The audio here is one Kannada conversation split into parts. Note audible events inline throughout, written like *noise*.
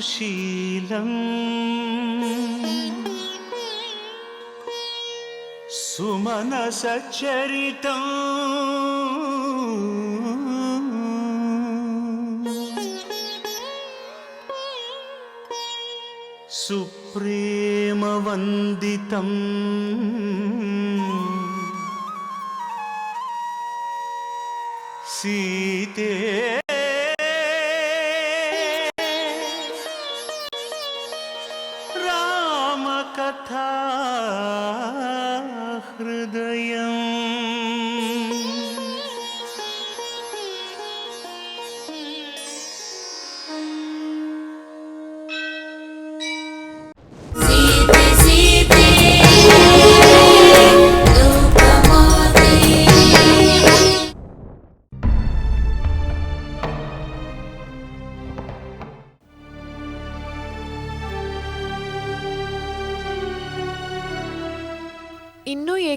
సుశీలం. సుమనసచరితం సుప్రేమవందితం. సీతే കഥാ ഹൃദയം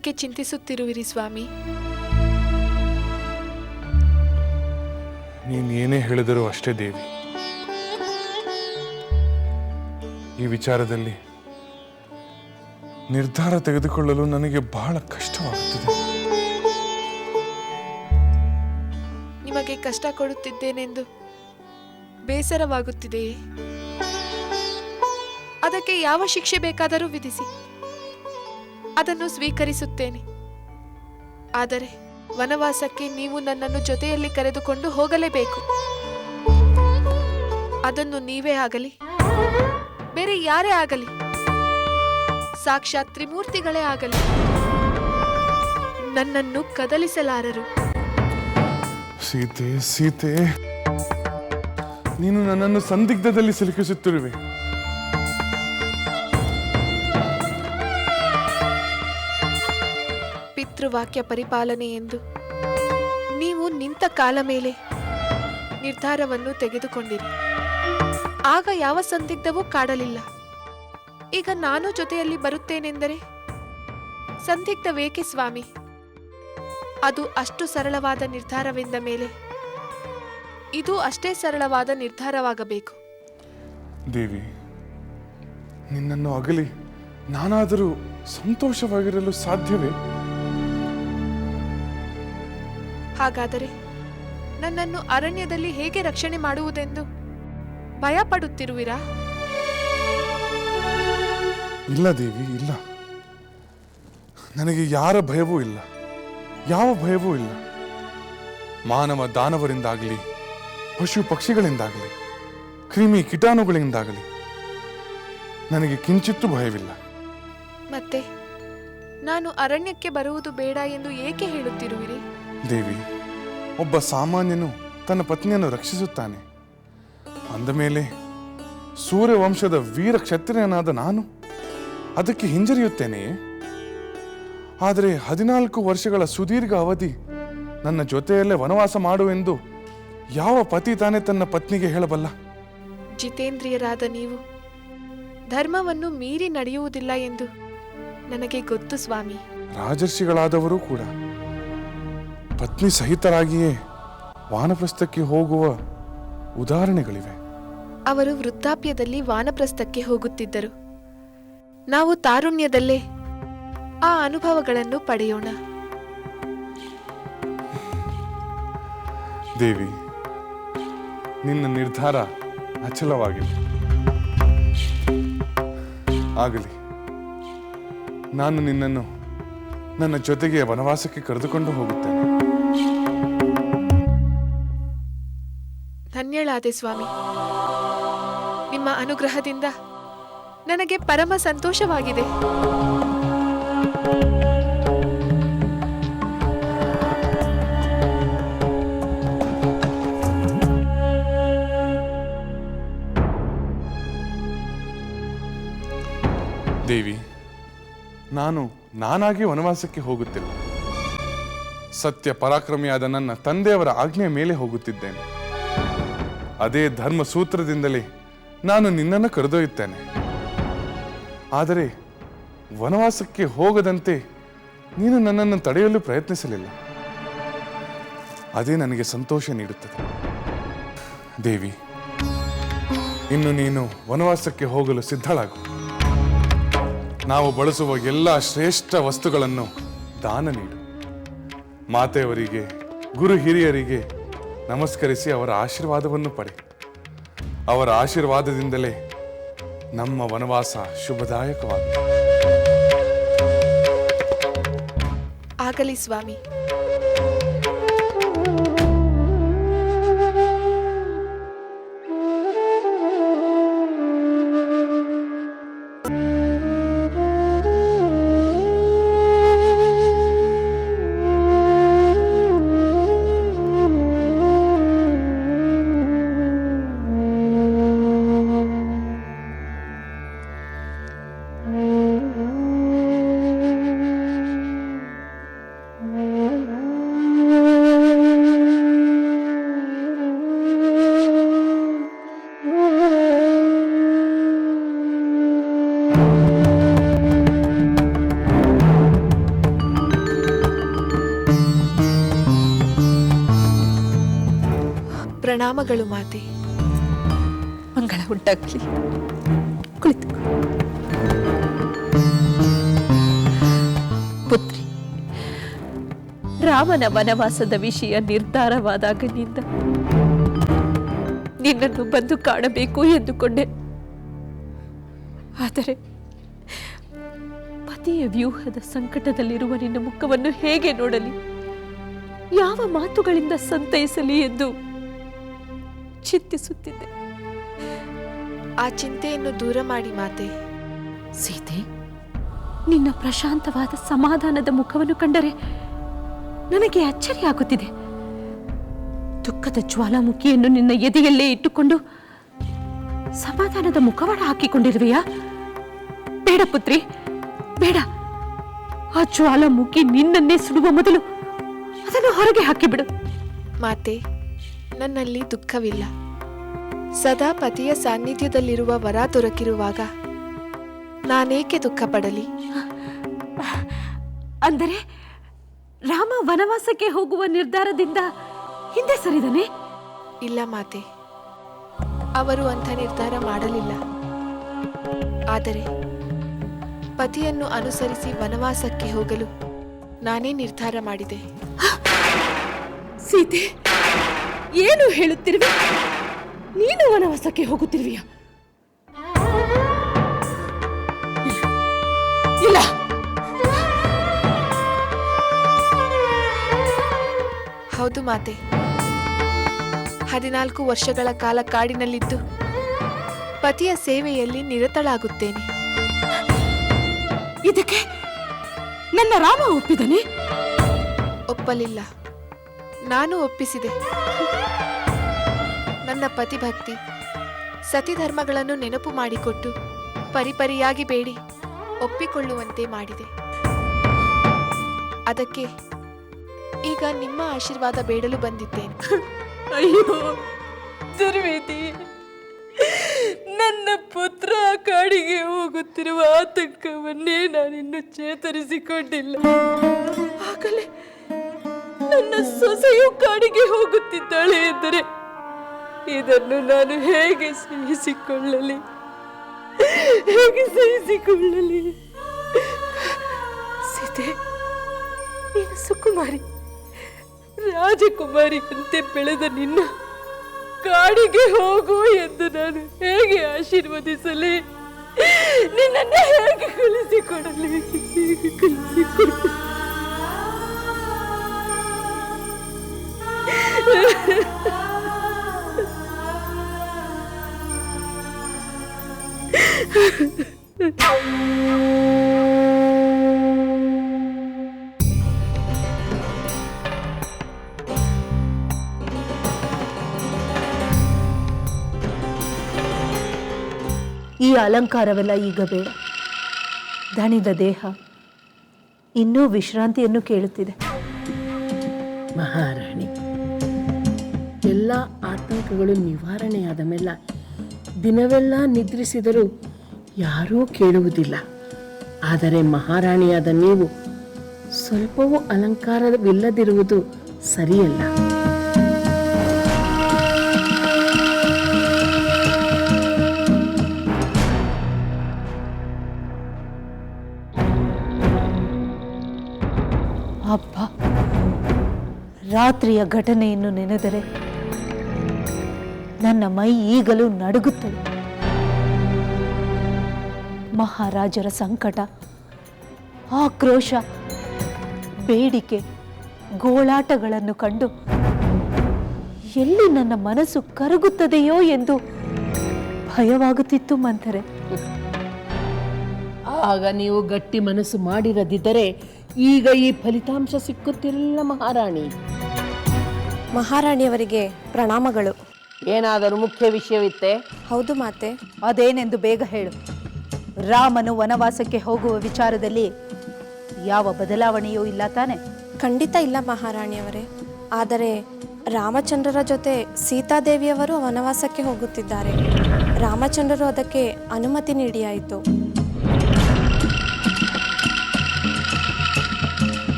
ಏಕೆ ಚಿಂತಿಸುತ್ತಿರುವಿರಿ ಸ್ವಾಮಿ. ನೀನು ಏನೇ ಹೇಳಿದರೂ ಅಷ್ಟೇ ದೇವಿ. ಈ ವಿಚಾರದಲ್ಲಿ ನಿರ್ಧಾರ ತೆಗೆದುಕೊಳ್ಳಲು ನನಗೆ ಬಹಳ ಕಷ್ಟವಾಗುತ್ತದೆ. ನಿಮಗೆ ಕಷ್ಟ ಕೊಡುತ್ತಿದ್ದೇನೆಂದು ಬೇಸರವಾಗುತ್ತಿದೆಯೇ? ಅದಕ್ಕೆ ಯಾವ ಶಿಕ್ಷೆ ಬೇಕಾದರೂ ವಿಧಿಸಿ. ಅದನ್ನು ಸ್ವೀಕರಿಸುತ್ತೇನೆ. ಆದರೆ ವನವಾಸಕ್ಕೆ ನೀವು ನನ್ನನ್ನು ಜೊತೆಯಲ್ಲಿ ಕರೆದುಕೊಂಡು ಹೋಗಲೇಬೇಕು. ಅದನ್ನು ನೀವೇ ಆಗಲಿ, ಬೇರೆ ಯಾರೇ ಆಗಲಿ, ಸಾಕ್ಷಾತ್ ತ್ರಿಮೂರ್ತಿಗಳೇ ಆಗಲಿ, ನನ್ನನ್ನು ಕದಲಿಸಲಾರರು. ಸೀತೆ ಸೀತೆ, ನೀನು ನನ್ನನ್ನು ಸಂದಿಗ್ಧದಲ್ಲಿ ಸಿಲುಕಿಸುತ್ತಿರುವೆ. ಪಿತೃವಾಕ್ಯ ಪರಿಪಾಲನೆ ಎಂದು. ನೀವು ನಿಂತ ಕಾಲ ಮೇಲೆ ನಿರ್ಧಾರವನ್ನು ತೆಗೆದುಕೊಂಡಿರಿ. ಆಗ ಯಾವ ಸಂದಿಗ್ಧವೂ ಕಾಡಲಿಲ್ಲ. ಈಗ ನಾನು ಜೊತೆಯಲ್ಲಿ ಬರುತ್ತೇನೆಂದರೆ? ಸಂದಿಗ್ಧವೇಕೆ ಸ್ವಾಮಿ? ಅದು ಅಷ್ಟು ಸರಳವಾದ ನಿರ್ಧಾರವೆಂದ ಮೇಲೆ. ಇದು ಅಷ್ಟೇ ಸರಳವಾದ ನಿರ್ಧಾರವಾಗಬೇಕು. ದೇವಿ, ನಿನ್ನನ್ನು ಅಗಲಿ ನಾನಾದರೂ ಸಂತೋಷವಾಗಿರಲು ಸಾಧ್ಯವೇ? ಹಾಗಾದರೆ ನನ್ನನ್ನು ಅರಣ್ಯದಲ್ಲಿ ಹೇಗೆ ರಕ್ಷಣೆ ಮಾಡುವುದೆಂದು ಭಯ ಪಡುತ್ತಿರುವಿರಾ ಇಲ್ಲ ದೇವಿ ಇಲ್ಲ. ನನಗೆ ಯಾರ ಭಯವೂ ಇಲ್ಲ. ಯಾವ ಭಯವೂ ಇಲ್ಲ. ಮಾನವ ದಾನವರಿಂದಾಗಲಿ ಪಶು ಪಕ್ಷಿಗಳಿಂದಾಗಲಿ ಕ್ರಿಮಿ ಕೀಟಾಣುಗಳಿಂದಾಗಲಿ ನನಗೆ ಕಿಂಚಿತ್ತೂ ಭಯವಿಲ್ಲ. ಮತ್ತೆ ನಾನು ಅರಣ್ಯಕ್ಕೆ ಬರುವುದು ಬೇಡ ಎಂದು ಏಕೆ ಹೇಳುತ್ತಿರುವಿರಿ? ದೇವಿ ಒಬ್ಬ ಸಾಮಾನ್ಯನು ತನ್ನ ಪತ್ನಿಯನ್ನು ರಕ್ಷಿಸುತ್ತಾನೆ. ಅಂದ ಮೇಲೆ ಸೂರ್ಯವಂಶದ ವೀರ ಕ್ಷತ್ರಿಯನಾದ ನಾನು ಅದಕ್ಕೆ ಹಿಂಜರಿಯುತ್ತೇನೆಯೇ? ಆದರೆ ಹದಿನಾಲ್ಕು ವರ್ಷಗಳ ಸುದೀರ್ಘ ಅವಧಿ ನನ್ನ ಜೊತೆಯಲ್ಲೇ ವನವಾಸ ಮಾಡುವೆಂದು ಯಾವ ಪತಿ ತಾನೇ ತನ್ನ ಪತ್ನಿಗೆ ಹೇಳಬಲ್ಲ? ಜಿತೇಂದ್ರಿಯರಾದ ನೀವು ಧರ್ಮವನ್ನು ಮೀರಿ ನಡೆಯುವುದಿಲ್ಲ ಎಂದು ನನಗೆ ಗೊತ್ತು ಸ್ವಾಮಿ. ರಾಜರ್ಷಿಗಳಾದವರು ಕೂಡ ಪತ್ನಿ ಸಹಿತರಾಗಿಯೇ ವಾನಪ್ರಸ್ಥಕ್ಕೆ ಹೋಗುವ ಉದಾಹರಣೆಗಳಿವೆ. ಅವರು ವೃದ್ಧಾಪ್ಯದಲ್ಲಿ ವಾನಪ್ರಸ್ಥಕ್ಕೆ ಹೋಗುತ್ತಿದ್ದರು. ನಾವು ತಾರುಣ್ಯದಲ್ಲೇ ಆ ಅನುಭವಗಳನ್ನು ಪಡೆಯೋಣ. ದೇವಿ ನಿನ್ನ ನಿರ್ಧಾರ ಅಚಲವಾಗಿದೆ. ಆಗಲಿ ನಾನು ನಿನ್ನನ್ನು ನನ್ನ ಜೊತೆಗೆ ವನವಾಸಕ್ಕೆ ಕರೆದುಕೊಂಡು ಹೋಗುತ್ತೇನೆ. ಧನ್ಯಳಾದೆ ಸ್ವಾಮಿ. ನಿಮ್ಮ ಅನುಗ್ರಹದಿಂದ ನನಗೆ ಪರಮ ಸಂತೋಷವಾಗಿದೆ. ದೇವಿ, ನಾನು ನಾನಾಗಿ ವನವಾಸಕ್ಕೆ ಹೋಗುತ್ತಿಲ್ಲ. ಸತ್ಯ ಪರಾಕ್ರಮಿಯಾದ ನನ್ನ ತಂದೆಯವರ ಆಜ್ಞೆಯ ಮೇಲೆ ಹೋಗುತ್ತಿದ್ದೇನೆ. ಅದೇ ಧರ್ಮ ಸೂತ್ರದಿಂದಲೇ ನಾನು ನಿನ್ನನ್ನು ಕರೆದೊಯ್ಯುತ್ತೇನೆ. ಆದರೆ ವನವಾಸಕ್ಕೆ ಹೋಗದಂತೆ ನೀನು ನನ್ನನ್ನು ತಡೆಯಲು ಪ್ರಯತ್ನಿಸಲಿಲ್ಲ. ಅದೇ ನನಗೆ ಸಂತೋಷ ನೀಡುತ್ತದೆ. ದೇವಿ, ಇನ್ನು ನೀನು ವನವಾಸಕ್ಕೆ ಹೋಗಲು ಸಿದ್ಧಳಾಗು. ನಾವು ಬಳಸುವ ಎಲ್ಲ ಶ್ರೇಷ್ಠ ವಸ್ತುಗಳನ್ನು ದಾನ ನೀಡು. ಮಾತೆಯವರಿಗೆ, ಗುರು ಹಿರಿಯರಿಗೆ ನಮಸ್ಕರಿಸಿ ಅವರ ಆಶೀರ್ವಾದವನ್ನು ಪಡೆ. ಅವರ ಆಶೀರ್ವಾದದಿಂದಲೇ ನಮ್ಮ ವನವಾಸ ಶುಭದಾಯಕವಾಗಿದೆ. ಆಗಲಿ ಸ್ವಾಮಿ. ಪ್ರಣಾಮಗಳು ಮಾತೆ. ಮಂಗಳ ಉಂಟಾಗ್ಲಿ ಕುಳಿತು ಪುತ್ರಿ, ರಾಮನ ವನವಾಸದ ವಿಷಯ ನಿರ್ಧಾರವಾದಾಗನಿಂದ ನಿನ್ನನ್ನು ಬಂದು ಕಾಣಬೇಕು ಎಂದುಕೊಂಡೆ. ಆದರೆ, ಪತಿಯ ವ್ಯೂಹದ ಸಂಕಟದಲ್ಲಿರುವ ನಿನ್ನ ಮುಖವನ್ನು ಹೇಗೆ ನೋಡಲಿ? ಯಾವ ಮಾತುಗಳಿಂದ ಸಂತೈಸಲಿ ಎಂದು ಚಿಂತಿಸುತ್ತಿದ್ದೆ ಆ ಚಿಂತೆಯನ್ನು ದೂರ ಮಾಡಿ ಮಾತೆ. ಸೀತೆ ನಿನ್ನ ಪ್ರಶಾಂತವಾದ ಸಮಾಧಾನದ ಮುಖವನ್ನು ಕಂಡರೆ ನನಗೆ ಅಚ್ಚರಿಯಾಗುತ್ತಿದೆ ದುಃಖದ ಜ್ವಾಲಾಮುಖಿಯನ್ನು ನಿನ್ನ ಎದೆಯಲ್ಲೇ ಇಟ್ಟುಕೊಂಡು ಸಮಾಧಾನದ ಮುಖವಾಡ ಹಾಕಿಕೊಂಡಿರುವೆಯಾ? ಬೇಡ ಪುತ್ರಿ ಬೇಡ. ಆ ಜ್ವಾಲಾಮುಖಿ ನಿನ್ನನ್ನೇ ಸುಡುವ ಮೊದಲು ಅದನ್ನು ಹೊರಗೆ ಹಾಕಿಬಿಡು. ಮಾತೆ ನನ್ನಲ್ಲಿ ದುಃಖವಿಲ್ಲ. ಸದಾ ಪತಿಯ ಸಾನ್ನಿಧ್ಯದಲ್ಲಿರುವ ವರ ದೊರಕಿರುವಾಗ ನಾನೇಕೆ ದುಃಖ ಪಡಲಿ ಅಂದರೆ ರಾಮ ವನವಾಸಕ್ಕೆ ಹೋಗುವ ನಿರ್ಧಾರದಿಂದ ಹಿಂದೆ ಸರಿದನೆ? ಇಲ್ಲ ಮಾತೆ. ಅವರು ಅಂಥ ನಿರ್ಧಾರ ಮಾಡಲಿಲ್ಲ. ಆದರೆ ಪತಿಯನ್ನು ಅನುಸರಿಸಿ ವನವಾಸಕ್ಕೆ ಹೋಗಲು ನಾನೇ ನಿರ್ಧಾರ ಮಾಡಿದೆ. ಸೀತೆ ಏನು ಹೇಳುತ್ತಿರುವೆ? ನೀನು ವನವಾಸಕ್ಕೆ ಹೋಗುತ್ತಿರುವಿಯ? ಇಲ್ಲ. ಹೌದು ಮಾತೆ. ಹದಿನಾಲ್ಕು ವರ್ಷಗಳ ಕಾಲ ಕಾಡಿನಲ್ಲಿದ್ದು ಪತಿಯ ಸೇವೆಯಲ್ಲಿ ನಿರತಳಾಗುತ್ತೇನೆ. ಇದಕ್ಕೆ ನನ್ನ ರಾಮ ಒಪ್ಪಿದನೆ? ಒಪ್ಪಲಿಲ್ಲ. ನಾನು ಒಪ್ಪಿಸಿದೆ. ನನ್ನ ಪತಿಭಕ್ತಿ ಸತಿಧರ್ಮಗಳನ್ನು ನೆನಪು ಮಾಡಿಕೊಟ್ಟು ಪರಿಪರಿಯಾಗಿ ಬೇಡಿ ಒಪ್ಪಿಕೊಳ್ಳುವಂತೆ ಮಾಡಿದೆ. ಅದಕ್ಕೆ ಈಗ ನಿಮ್ಮ ಆಶೀರ್ವಾದ ಬೇಡಲು ಬಂದಿದ್ದೇನೆ. ಅಯ್ಯೋ ದುರ್ವೇದಿ ನನ್ನ ಪುತ್ರ ಕಾಡಿಗೆ ಹೋಗುತ್ತಿರುವ ಆತಂಕವನ್ನೇ ನಾನಿನ್ನು ಚೇತರಿಸಿಕೊಂಡಿಲ್ಲ. ಆಗಲೇ ನನ್ನ ಸೊಸೆಯು ಕಾಡಿಗೆ ಹೋಗುತ್ತಿದ್ದಾಳೆ ಎಂದರೆ ಇದನ್ನು ನಾನು ಹೇಗೆ ಸಹಿಸಿಕೊಳ್ಳಲಿ? ಹೇಗೆ ಸಹಿಸಿಕೊಳ್ಳಲಿ? ಸೀತೆ, ನೀನು ಸುಕುಮಾರಿ, ರಾಜಕುಮಾರಿಯಂತೆ ಬೆಳೆದ ನಿನ್ನ ಕಾಡಿಗೆ ಹೋಗು ಎಂದು ನಾನು ಹೇಗೆ ಆಶೀರ್ವದಿಸಲಿ? ನಿನ್ನನ್ನು ಹೇಗೆ ಕಳಿಸಿಕೊಡಲಿ? ಕಳಿಸಿಕೊಡಲಿ? ಈ ಅಲಂಕಾರವೆಲ್ಲ ಈಗ ಬೇಡ. ದಣಿದ ದೇಹ ಇನ್ನೂ ವಿಶ್ರಾಂತಿಯನ್ನು ಕೇಳುತ್ತಿದೆ. ಎಲ್ಲ ದುಃಖಗಳು ನಿವಾರಣೆಯಾದ ಮೇಲೆ ದಿನವೆಲ್ಲ ನಿದ್ರಿಸಿದರೂ ಯಾರೂ ಕೇಳುವುದಿಲ್ಲ. ಆದರೆ ಮಹಾರಾಣಿಯಾದ ನೀವು ಸ್ವಲ್ಪವೂ ಅಲಂಕಾರವಿಲ್ಲದಿರುವುದು ಸರಿಯಲ್ಲ. ಅಬ್ಬ, ರಾತ್ರಿಯ ಘಟನೆಯನ್ನು ನೆನೆದರೆ ನನ್ನ ಮೈ ಈಗಲೂ ನಡುಗುತ್ತದೆ. ಮಹಾರಾಜರ ಸಂಕಟ ಆಕ್ರೋಶ ಬೇಡಿಕೆ ಗೋಳಾಟಗಳನ್ನು ಕಂಡು ಎಲ್ಲಿ ನನ್ನ ಮನಸ್ಸು ಕರಗುತ್ತದೆಯೋ ಎಂದು ಭಯವಾಗುತ್ತಿತ್ತು ಮಂಥರೆ. ಆಗ ನೀವು ಗಟ್ಟಿ ಮನಸ್ಸು ಮಾಡಿರದಿದ್ದರೆ ಈಗ ಈ ಫಲಿತಾಂಶ ಸಿಕ್ಕುತ್ತಿರಲಿಲ್ಲ ಮಹಾರಾಣಿ. ಮಹಾರಾಣಿಯವರಿಗೆ ಪ್ರಣಾಮಗಳು. ಏನಾದರೂ ಮುಖ್ಯ ವಿಷಯವಿತ್ತೆ? ಹೌದು ಮಾತೆ. ಅದೇನೆಂದು ಬೇಗ ಹೇಳು. ರಾಮನು ವನವಾಸಕ್ಕೆ ಹೋಗುವ ವಿಚಾರದಲ್ಲಿ ಯಾವ ಬದಲಾವಣೆಯೂ ಇಲ್ಲ ತಾನೆ? ಖಂಡಿತ ಇಲ್ಲ ಮಹಾರಾಣಿಯವರೇ. ಆದರೆ ರಾಮಚಂದ್ರರ ಜೊತೆ ಸೀತಾದೇವಿಯವರು ವನವಾಸಕ್ಕೆ ಹೋಗುತ್ತಿದ್ದಾರೆ. ರಾಮಚಂದ್ರರು ಅದಕ್ಕೆ ಅನುಮತಿ ನೀಡಿಯಾಯಿತು.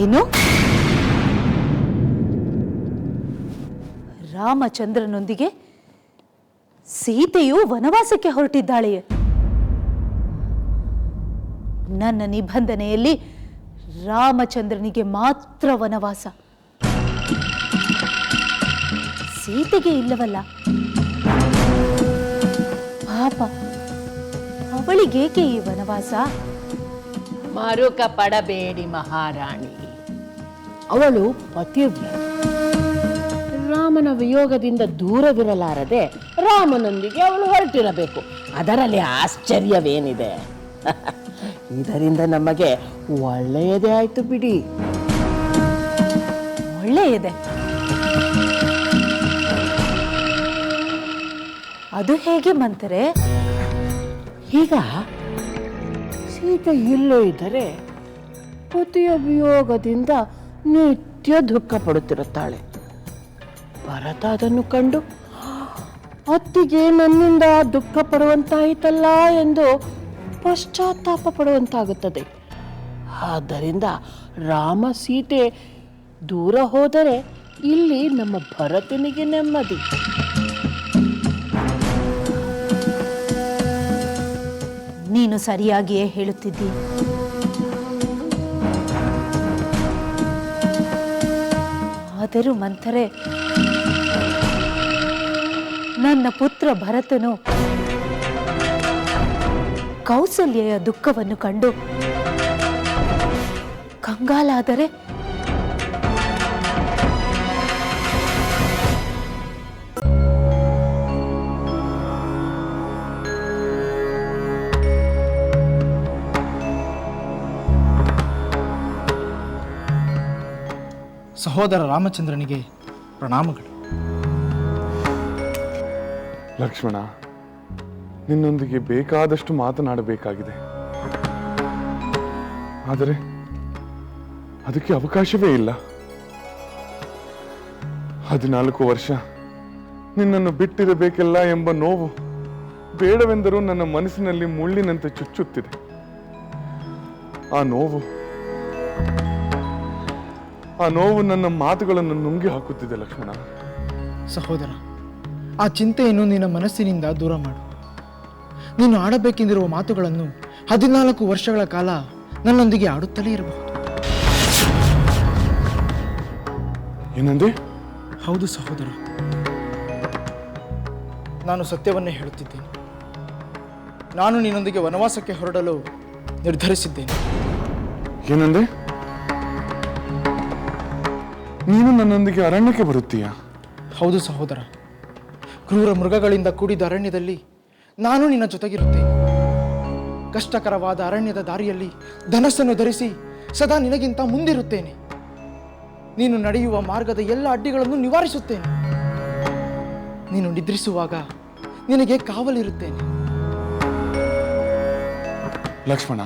ಏನು? ರಾಮಚಂದ್ರನೊಂದಿಗೆ ಸೀತೆಯು ವನವಾಸಕ್ಕೆ ಹೊರಟಿದ್ದಾಳೆ ನನ್ನ ನಿಬಂಧನೆಯಲ್ಲಿ ರಾಮಚಂದ್ರನಿಗೆ ಮಾತ್ರ ವನವಾಸ. ಸೀತೆಗೆ ಇಲ್ಲವಲ್ಲ? ಪಾಪ ಅವಳಿಗೇಕೆ ಈ ವನವಾಸ? ಮರುಕ ಪಡಬೇಡಿ ಮಹಾರಾಣಿ. ಅವಳು ಪತಿವ್ರ ರಾಮನ ವಿಯೋಗದಿಂದ ದೂರವಿರಲಾರದೆ ರಾಮನೊಂದಿಗೆ ಅವಳು ಹೊರಟಿರಬೇಕು. ಅದರಲ್ಲಿ ಆಶ್ಚರ್ಯವೇನಿದೆ? *laughs* ಇದರಿಂದ ನಮಗೆ ಒಳ್ಳೆಯದೇ ಆಯ್ತು ಬಿಡಿ. ಒಳ್ಳೆಯದೆ. ಅದು ಹೇಗೆ ಮಂತರೆ? ಈಗ ಸೀತೆ ಇಲ್ಲೇ ಇದ್ದರೆ ಪತಿಯ ವಿಯೋಗದಿಂದ ನಿತ್ಯ ದುಃಖ ಪಡುತ್ತಿರುತ್ತಾಳೆ. ಭರತ ಅದನ್ನು ಕಂಡು, ಅತ್ತಿಗೆ ನನ್ನಿಂದ ದುಃಖ ಪಡುವಂತಾಯಿತಲ್ಲ ಎಂದು ಪಶ್ಚಾತ್ತಾಪ ಪಡುವಂತಾಗುತ್ತದೆ. ಆದ್ದರಿಂದ ರಾಮ ಸೀತೆ ದೂರ ಹೋದರೆ ಇಲ್ಲಿ ನಮ್ಮ ಭರತನಿಗೆ ನೆಮ್ಮದಿ. ನೀನು ಸರಿಯಾಗಿಯೇ ಹೇಳುತ್ತಿದ್ದಿ. ಆದರೂ ಮಂಥರೆ ನನ್ನ ಪುತ್ರ ಭರತನು ಕೌಸಲ್ಯೆಯ ದುಃಖವನ್ನು ಕಂಡು ಕಂಗಾಲಾದರೆ ಸಹೋದರ ರಾಮಚಂದ್ರನಿಗೆ ಪ್ರಣಾಮಗಳು. ಲಕ್ಷ್ಮಣ, ನಿನ್ನೊಂದಿಗೆ ಬೇಕಾದಷ್ಟು ಮಾತನಾಡಬೇಕಾಗಿದೆ. ಆದರೆ ಅದಕ್ಕೆ ಅವಕಾಶವೇ ಇಲ್ಲ. ಹದಿನಾಲ್ಕು ವರ್ಷ ನಿನ್ನನ್ನು ಬಿಟ್ಟಿರಬೇಕಲ್ಲ ಎಂಬ ನೋವು ಬೇಡವೆಂದರೂ ನನ್ನ ಮನಸ್ಸಿನಲ್ಲಿ ಮುಳ್ಳಿನಂತೆ ಚುಚ್ಚುತ್ತಿದೆ. ಆ ನೋವು ಆ ನೋವು ನನ್ನ ಮಾತುಗಳನ್ನು ನುಂಗಿ ಹಾಕುತ್ತಿದೆ ಲಕ್ಷ್ಮಣ. ಸಹೋದರ ಆ ಚಿಂತೆಯನ್ನು ನಿನ್ನ ಮನಸ್ಸಿನಿಂದ ದೂರ ಮಾಡು. ನೀನು ಆಡಬೇಕೆಂದಿರುವ ಮಾತುಗಳನ್ನು ಹದಿನಾಲ್ಕು ವರ್ಷಗಳ ಕಾಲ ನನ್ನೊಂದಿಗೆ ಆಡುತ್ತಲೇ ಇರಬಹುದು. ಏನಂದೆ? ಹೌದು ಸಹೋದರ. ನಾನು ಸತ್ಯವನ್ನೇ ಹೇಳುತ್ತಿದ್ದೇನೆ. ನಾನು ನಿನ್ನೊಂದಿಗೆ ವನವಾಸಕ್ಕೆ ಹೊರಡಲು ನಿರ್ಧರಿಸಿದ್ದೇನೆ. ಏನಂದೆ? ನೀನು ನನ್ನೊಂದಿಗೆ ಅರಣ್ಯಕ್ಕೆ ಬರುತ್ತೀಯಾ? ಹೌದು ಸಹೋದರ. ಕ್ರೂರ ಮೃಗಗಳಿಂದ ಕೂಡಿದ ಅರಣ್ಯದಲ್ಲಿ ನಾನು ನಿನ್ನ ಜೊತೆಗಿರುತ್ತೇನೆ. ಕಷ್ಟಕರವಾದ ಅರಣ್ಯದ ದಾರಿಯಲ್ಲಿ ಧನಸ್ಸನ್ನು ಧರಿಸಿ ಸದಾ ನಿನಗಿಂತ ಮುಂದಿರುತ್ತೇನೆ. ನೀನು ನಡೆಯುವ ಮಾರ್ಗದ ಎಲ್ಲ ಅಡ್ಡಿಗಳನ್ನು ನಿವಾರಿಸುತ್ತೇನೆ. ನೀನು ನಿದ್ರಿಸುವಾಗ ನಿನಗೆ ಕಾವಲಿರುತ್ತೇನೆ. ಲಕ್ಷ್ಮಣ,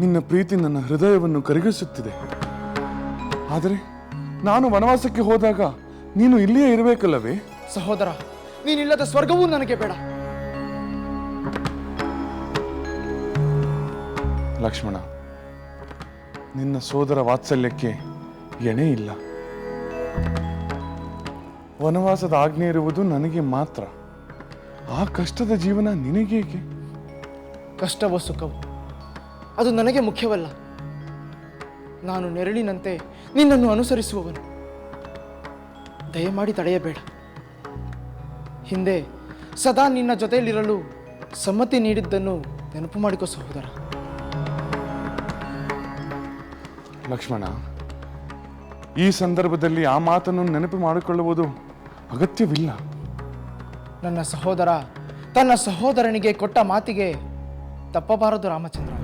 ನಿನ್ನ ಪ್ರೀತಿ ನನ್ನ ಹೃದಯವನ್ನು ಕರಗಿಸುತ್ತಿದೆ. ಆದರೆ ನಾನು ವನವಾಸಕ್ಕೆ ಹೋದಾಗ ನೀನು ಇಲ್ಲಿಯೇ ಇರಬೇಕಲ್ಲವೇ? ಸಹೋದರ ನೀನಿಲ್ಲದ ಸ್ವರ್ಗವೂ ನನಗೆ ಬೇಡ. ಲಕ್ಷ್ಮಣ ನಿನ್ನ ಸೋದರ ವಾತ್ಸಲ್ಯಕ್ಕೆ ಎಣೆ ಇಲ್ಲ. ವನವಾಸದ ಆಜ್ಞೆ ಇರುವುದು ನನಗೆ ಮಾತ್ರ. ಆ ಕಷ್ಟದ ಜೀವನ ನಿನಗೇಕೆ? ಕಷ್ಟವೋ ಸುಖವೋ? ಅದು ನನಗೆ ಮುಖ್ಯವಲ್ಲ. ನಾನು ನೆರಳಿನಂತೆ ನಿನ್ನನ್ನು ಅನುಸರಿಸುವವನು. ದಯಮಾಡಿ ತಡೆಯಬೇಡ. ಹಿಂದೆ ಸದಾ ನಿನ್ನ ಜೊತೆಯಲ್ಲಿರಲು ಸಮ್ಮತಿ ನೀಡಿದ್ದನ್ನು ನೆನಪು ಮಾಡಿಕೊ ಸಹೋದರ. ಲಕ್ಷ್ಮಣ ಈ ಸಂದರ್ಭದಲ್ಲಿ ಆ ಮಾತನ್ನು ನೆನಪು ಮಾಡಿಕೊಳ್ಳುವುದು ಅಗತ್ಯವಿಲ್ಲ. ನನ್ನ ಸಹೋದರ ತನ್ನ ಸಹೋದರನಿಗೆ ಕೊಟ್ಟ ಮಾತಿಗೆ ತಪ್ಪಬಾರದು ರಾಮಚಂದ್ರ.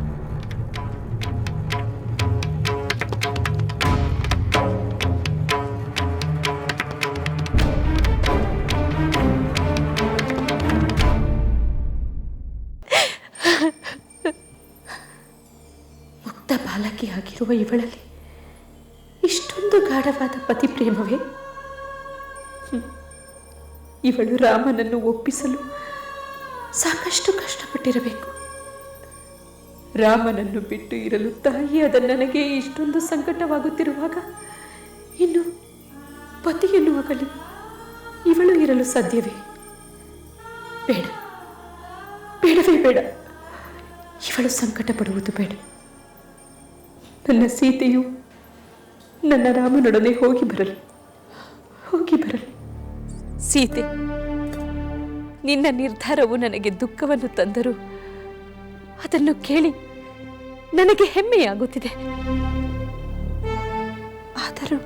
ಬಾಲಕಿಯಾಗಿರುವ ಇವಳಲ್ಲಿ? ಇಷ್ಟೊಂದು ಗಾಢವಾದ ಪತಿ ಪ್ರೇಮವೇ. ಇವಳು ರಾಮನನ್ನು ಒಪ್ಪಿಸಲು ಸಾಕಷ್ಟು ಕಷ್ಟಪಟ್ಟಿರಬೇಕು. ರಾಮನನ್ನು ಬಿಟ್ಟು ಇರಲು ತಾಯಿ ತಾಯಿಯಾದ ನನಗೆ ಇಷ್ಟೊಂದು ಸಂಕಟವಾಗುತ್ತಿರುವಾಗ ಇನ್ನು ಪತಿಯನ್ನು ಎನ್ನುವಾಗಲಿ ಇವಳು ಇರಲು ಸಾಧ್ಯವೇ? ಬೇಡ. ಬೇಡವೇ ಬೇಡ. ಇವಳು ಸಂಕಟ ಪಡುವುದು ಬೇಡ. ನನ್ನ ಸೀತೆಯು ನನ್ನ ರಾಮನೊಡನೆ ಹೋಗಿ ಬರಲಿ. ಹೋಗಿ ಬರಲಿ. ಸೀತೆ ನಿನ್ನ ನಿರ್ಧಾರವು ನನಗೆ ದುಃಖವನ್ನು ತಂದರೂ ಅದನ್ನು ಕೇಳಿ ನನಗೆ ಹೆಮ್ಮೆಯಾಗುತ್ತಿದೆ. ಆದರೂ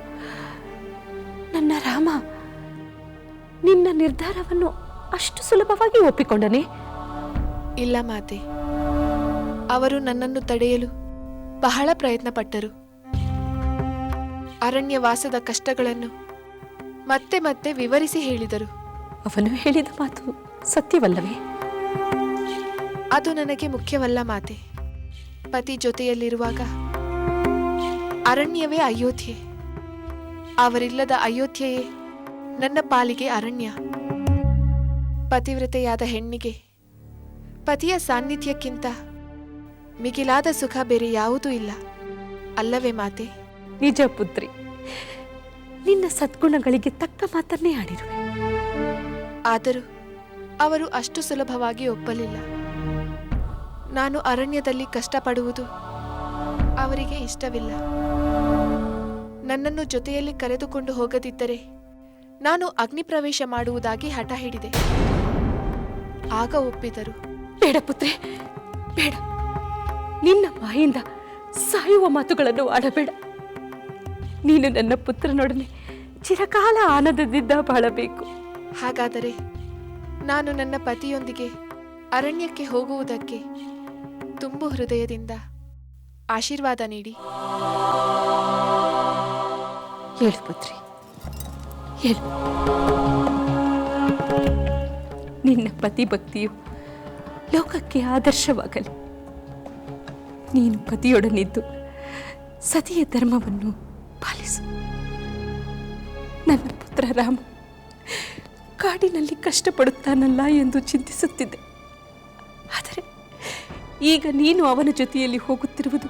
ನನ್ನ ರಾಮ ನಿನ್ನ ನಿರ್ಧಾರವನ್ನು ಅಷ್ಟು ಸುಲಭವಾಗಿ ಒಪ್ಪಿಕೊಂಡನೇ? ಇಲ್ಲ ಮಾತೆ ಅವರು ನನ್ನನ್ನು ತಡೆಯಲು ಬಹಳ ಪ್ರಯತ್ನ ಪಟ್ಟರು. ಅರಣ್ಯವಾಸದ ಕಷ್ಟಗಳನ್ನು ಮತ್ತೆ ಮತ್ತೆ ವಿವರಿಸಿ ಹೇಳಿದರು. ಅವನು ಹೇಳಿದ ಮಾತು ಸತ್ಯವಲ್ಲವೇ? ಅದು ನನಗೆ ಮುಖ್ಯವಲ್ಲ ಮಾತೆ. ಪತಿ ಜೊತೆಯಲ್ಲಿರುವಾಗ ಅರಣ್ಯವೇ ಅಯೋಧ್ಯೆ. ಅವರಿಲ್ಲದ ಅಯೋಧ್ಯೆಯೇ ನನ್ನ ಪಾಲಿಗೆ ಅರಣ್ಯ. ಪತಿವ್ರತೆಯಾದ ಹೆಣ್ಣಿಗೆ ಪತಿಯ ಸಾನ್ನಿಧ್ಯಕ್ಕಿಂತ ಮಿಗಿಲಾದ ಸುಖ ಬೇರೆ ಯಾವುದೂ ಇಲ್ಲ. ಅಲ್ಲವೇ ಮಾತೆ? ನಿಜ ಪುತ್ರಿ. ನಿನ್ನ ಸದ್ಗುಣಗಳಿಗೆ ತಕ್ಕ ಮಾತನ್ನೇ ಆಡಿರುವೆ. ಆದರೂ ಅವರು ಅಷ್ಟು ಸುಲಭವಾಗಿ ಒಪ್ಪಲಿಲ್ಲ. ನಾನು ಅರಣ್ಯದಲ್ಲಿ ಕಷ್ಟಪಡುವುದು ಅವರಿಗೆ ಇಷ್ಟವಿಲ್ಲ. ನನ್ನನ್ನು ಜೊತೆಯಲ್ಲಿ ಕರೆದುಕೊಂಡು ಹೋಗದಿದ್ದರೆ ನಾನು ಅಗ್ನಿ ಪ್ರವೇಶ ಮಾಡುವುದಾಗಿ ಹಠ ಹಿಡಿದೆ. ಆಗ ಒಪ್ಪಿದರು. ಬೇಡ ಪುತ್ರಿ ಬೇಡ. ನಿನ್ನ ಬಾಯಿಂದ ಸಾಯುವ ಮಾತುಗಳನ್ನು ಆಡಬೇಡ. ನೀನು ನನ್ನ ಪುತ್ರನೊಡನೆ ಚಿರಕಾಲ ಆನಂದದಿಂದ ಬಾಳಬೇಕು. ಹಾಗಾದರೆ ನಾನು ನನ್ನ ಪತಿಯೊಂದಿಗೆ ಅರಣ್ಯಕ್ಕೆ ಹೋಗುವುದಕ್ಕೆ ತುಂಬು ಹೃದಯದಿಂದ ಆಶೀರ್ವಾದ ನೀಡಿ. ಹೇಳು ಪುತ್ರಿ. ಹೇಳು. ನಿನ್ನ ಪತಿ ಭಕ್ತಿಯು ಲೋಕಕ್ಕೆ ಆದರ್ಶವಾಗಲಿ. ನೀನು ಪತಿಯೊಡನಿದ್ದು. ಸತಿಯ ಧರ್ಮವನ್ನು ಪಾಲಿಸು. ನನ್ನ ಪುತ್ರ ರಾಮ ಕಾಡಿನಲ್ಲಿ ಕಷ್ಟಪಡುತ್ತಾನಲ್ಲ ಎಂದು ಚಿಂತಿಸುತ್ತಿದ್ದೆ. ಆದರೆ ಈಗ ನೀನು ಅವನ ಜೊತೆಯಲ್ಲಿ ಹೋಗುತ್ತಿರುವುದು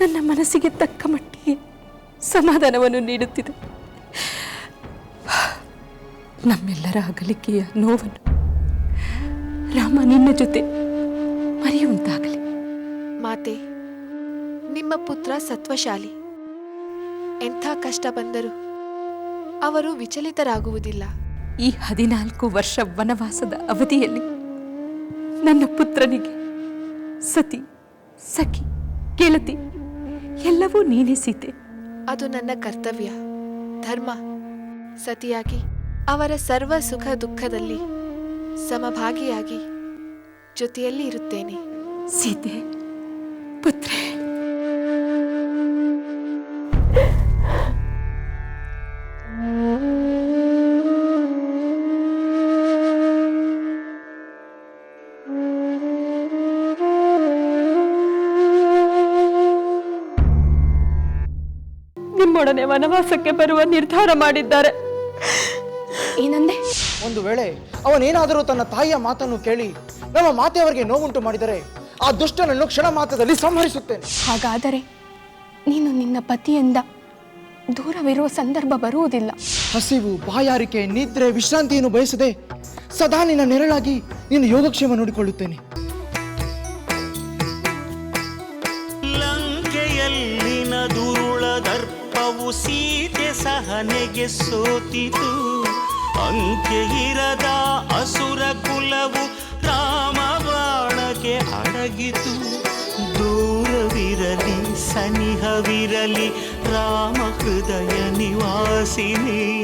ನನ್ನ ಮನಸ್ಸಿಗೆ ತಕ್ಕ ಮಟ್ಟಿಗೆ ಸಮಾಧಾನವನ್ನು ನೀಡುತ್ತಿದೆ. ನಮ್ಮೆಲ್ಲರ ಅಗಲಿಕೆಯ ನೋವನ್ನು ರಾಮ ನಿನ್ನ ಜೊತೆ ಮರೆಯುವಂತಾಗಲಿ. ಮಾತೆ ನಿಮ್ಮ ಪುತ್ರ ಸತ್ವಶಾಲಿ. ಎಂಥ ಕಷ್ಟ ಬಂದರೂ ಅವರು ವಿಚಲಿತರಾಗುವುದಿಲ್ಲ. ಈ ಹದಿನಾಲ್ಕು ವರ್ಷ ವನವಾಸದ ಅವಧಿಯಲ್ಲಿ ನನ್ನ ಪುತ್ರನಿಗೆ ಸತಿ ಸಖಿ ಗೆಳತಿ ಎಲ್ಲವೂ ನೀನೇ ಸೀತೆ. ಅದು ನನ್ನ ಕರ್ತವ್ಯ ಧರ್ಮ. ಸತಿಯಾಗಿ ಅವರ ಸರ್ವ ಸುಖ ದುಃಖದಲ್ಲಿ ಸಮಭಾಗಿಯಾಗಿ ಜೊತೆಯಲ್ಲಿ ಇರುತ್ತೇನೆ. ಸೀತೆ ಪುತ್ರೆ. ನಿಮ್ಮೊಡನೆ ವನವಾಸಕ್ಕೆ ಬರುವ ನಿರ್ಧಾರ ಮಾಡಿದ್ದಾರೆ. ಏನಂದೆ? ಒಂದು ವೇಳೆ ಅವನೇನಾದರೂ ತನ್ನ ತಾಯಿಯ ಮಾತನ್ನು ಕೇಳಿ ನಮ್ಮ ಮಾತೆಯವರಿಗೆ ನೋವುಂಟು ಮಾಡಿದರೆ ಆ ದುಷ್ಟನನ್ನು ಕ್ಷಣ ಮಾತ್ರದಲ್ಲಿ ಸಂಹರಿಸುತ್ತೇನೆ. ಹಾಗಾದರೆ ನೀನು ನಿನ್ನ ಪತಿಯಿಂದ ದೂರವಿರುವ ಸಂದರ್ಭ ಬರುವುದಿಲ್ಲ. ಹಸಿವು ಬಾಯಾರಿಕೆ ನಿದ್ರೆ ವಿಶ್ರಾಂತಿಯನ್ನು ಬಯಸದೆ ಸದಾ ನಿನ್ನ ನೆರಳಾಗಿ ನಿನ್ನ ಯೋಗಕ್ಷೇಮ ನೋಡಿಕೊಳ್ಳುತ್ತೇನೆ. ಲಂಕೆಯಲ್ಲಿನ ದುರುಳ ದರ್ಪವು ಸೀತೆ ಸಹನೆಗೆ ಸೋತಿತು. ಅಂಕೆ ಇರದ ಅಸುರ ಕುಲವು ಅಡಗಿತು. ದೂರವಿರಲಿ, ಸನಿಹವಿರಲಿ, ರಾಮ ಹೃದಯ ನಿವಾಸಿನಿ.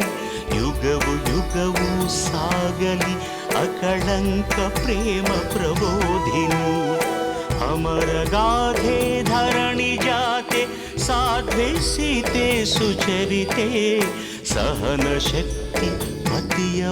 ಯುಗವು ಯುಗವು ಸಾಗಲಿ, ಅಕಳಂಕ ಪ್ರೇಮ ಪ್ರಬೋಧಿನಿ. ಅಮರ ಗಾಧೆ ಧರಣಿ ಜಾತೆ ಸಾಧ್ವೆ ಸೀತೆ ಸುಚರಿತೆ. ಸಹನ ಶಕ್ತಿ, ಪತಿಯ